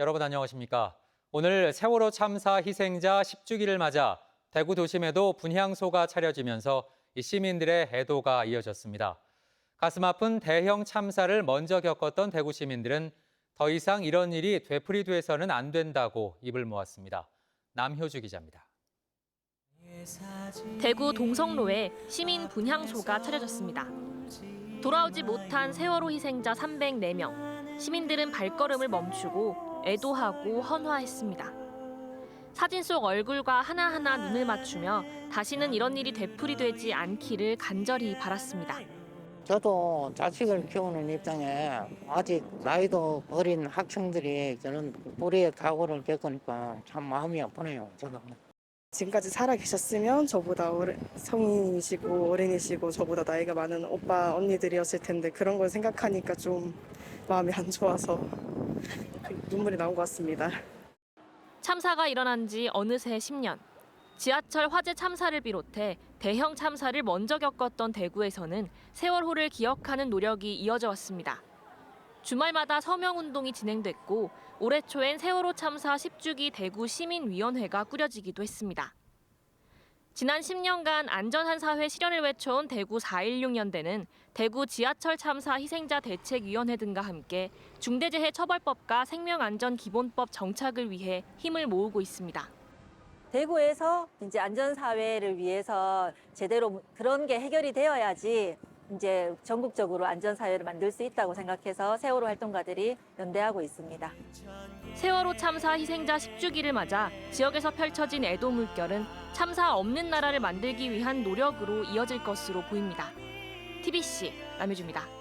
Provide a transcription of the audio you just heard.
여러분 안녕하십니까? 오늘 세월호 참사 희생자 10주기를 맞아 대구 도심에도 분향소가 차려지면서 이 시민들의 애도가 이어졌습니다. 가슴 아픈 대형 참사를 먼저 겪었던 대구 시민들은 더 이상 이런 일이 되풀이돼서는 안 된다고 입을 모았습니다. 남효주 기자입니다. 대구 동성로에 시민 분향소가 차려졌습니다. 돌아오지 못한 세월호 희생자 304명. 시민들은 발걸음을 멈추고 애도하고 헌화했습니다. 사진 속 얼굴과 하나하나 눈을 맞추며 다시는 이런 일이 되풀이되지 않기를 간절히 바랐습니다. 저도 자식을 키우는 입장에 아직 나이도 어린 학생들이 저는 불의의 각오를 겪으니까 참 마음이 아프네요. 저도. 지금까지 살아 계셨으면 저보다 어른, 성인이시고 어린이시고 저보다 나이가 많은 오빠 언니들이었을 텐데 그런 걸 생각하니까 좀 마음이 안 좋아서 눈물이 나온 것 같습니다. 참사가 일어난 지 어느새 10년. 지하철 화재 참사를 비롯해 대형 참사를 먼저 겪었던 대구에서는 세월호를 기억하는 노력이 이어져 왔습니다. 주말마다 서명 운동이 진행됐고 올해 초엔 세월호 참사 10주기 대구 시민위원회가 꾸려지기도 했습니다. 지난 10년간 안전한 사회 실현을 외쳐온 대구 4.16연대는 대구 지하철 참사 희생자 대책위원회 등과 함께 중대재해처벌법과 생명안전기본법 정착을 위해 힘을 모으고 있습니다. 대구에서 이제 안전사회를 위해서 제대로 그런 게 해결이 되어야지 이제 전국적으로 안전 사회를 만들 수 있다고 생각해서 세월호 활동가들이 연대하고 있습니다. 세월호 참사 희생자 10주기를 맞아 지역에서 펼쳐진 애도 물결은 참사 없는 나라를 만들기 위한 노력으로 이어질 것으로 보입니다. TBC 남효주입니다.